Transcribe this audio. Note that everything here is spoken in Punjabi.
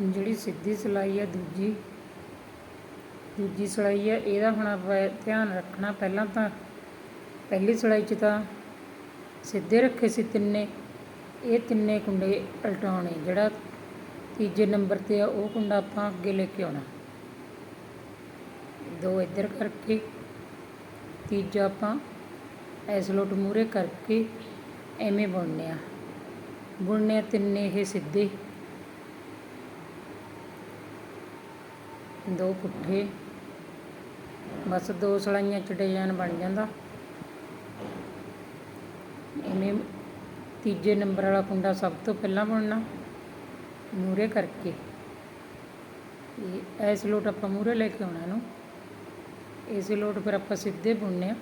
ਜਿਹੜੀ ਸਿੱਧੀ ਸਿਲਾਈ ਹੈ ਦੂਜੀ ਦੂਜੀ ਸਿਲਾਈ ਹੈ ਇਹਦਾ ਹੁਣ ਆਪਾਂ ਧਿਆਨ ਰੱਖਣਾ ਪਹਿਲਾਂ ਤਾਂ ਪਹਿਲੀ ਸਿਲਾਈ 'ਚ ਤਾਂ ਸਿੱਧੇ ਰੱਖੇ ਸੀ ਤਿੰਨੇ, ਇਹ ਤਿੰਨੇ ਕੁੰਡੇ ਉਲਟਾਉਣੇ, ਜਿਹੜਾ ਤੀਜੇ ਨੰਬਰ ਤੇ ਆ, ਉਹ ਕੁੰਡਾ ਆਪਾਂ ਅੱਗੇ ਲੈ ਕੇ ਆਉਣਾ। ਦੋ ਇੱਧਰ ਕਰਕੇ, ਤੀਜਾ ਆਪਾਂ ਐਸ ਮੂਰੇ ਕਰਕੇ, ਐਵੇਂ ਬੁਣਨੇ ਆ। ਬੁਣਨੇ ਆ ਤਿੰਨੇ ਇਹ ਸਿੱਧੇ। ਦੋ ਪੁੱਠੇ, ਬਸ ਦੋ ਸਲਾਈਆਂ ਚ ਡਿਜ਼ਾਈਨ ਬਣ ਜਾਂਦਾ। ਇਹਨੇ ਤੀਜੇ ਨੰਬਰ ਵਾਲਾ ਕੁੰਡਾ ਸਭ ਤੋਂ ਪਹਿਲਾਂ ਬੁਣਨਾ ਮੂਰੇ ਕਰਕੇ। ਇਹ ਐਸ ਲੋਟ ਆਪਾਂ ਮੂਰੇ ਲੈ ਕੇ ਆਉਣਾ ਨੂੰ ਇਸ ਲੋਟ ਫਿਰ ਆਪਾਂ ਸਿੱਧੇ ਬੁਣਨੇ ਆ।